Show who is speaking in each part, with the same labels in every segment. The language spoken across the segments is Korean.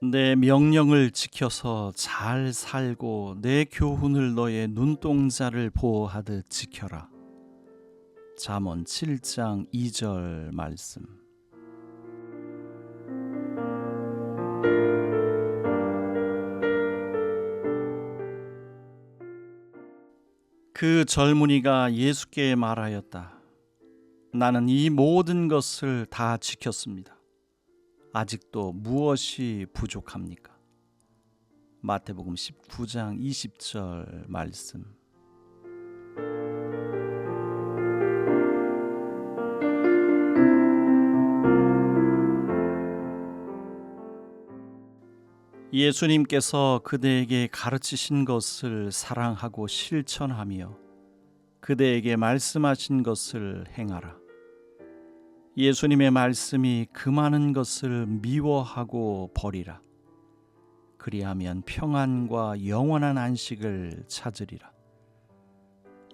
Speaker 1: 내 명령을 지켜서 잘 살고 내 교훈을 너의 눈동자를 보호하듯 지켜라. 잠언 7장 2절 말씀. 그 젊은이가 예수께 말하였다. 나는 이 모든 것을 다 지켰습니다. 아직도 무엇이 부족합니까? 마태복음 19장 20절 말씀. 예수님께서 그대에게 가르치신 것을 사랑하고 실천하며 그대에게 말씀하신 것을 행하라. 예수님의 말씀이 그 많은 것을 미워하고 버리라. 그리하면 평안과 영원한 안식을 찾으리라.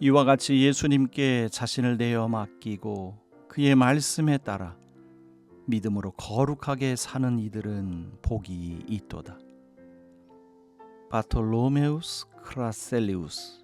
Speaker 1: 이와 같이 예수님께 자신을 내어 맡기고 그의 말씀에 따라 믿음으로 거룩하게 사는 이들은 복이 있도다. 바톨로메우스 크라셀리우스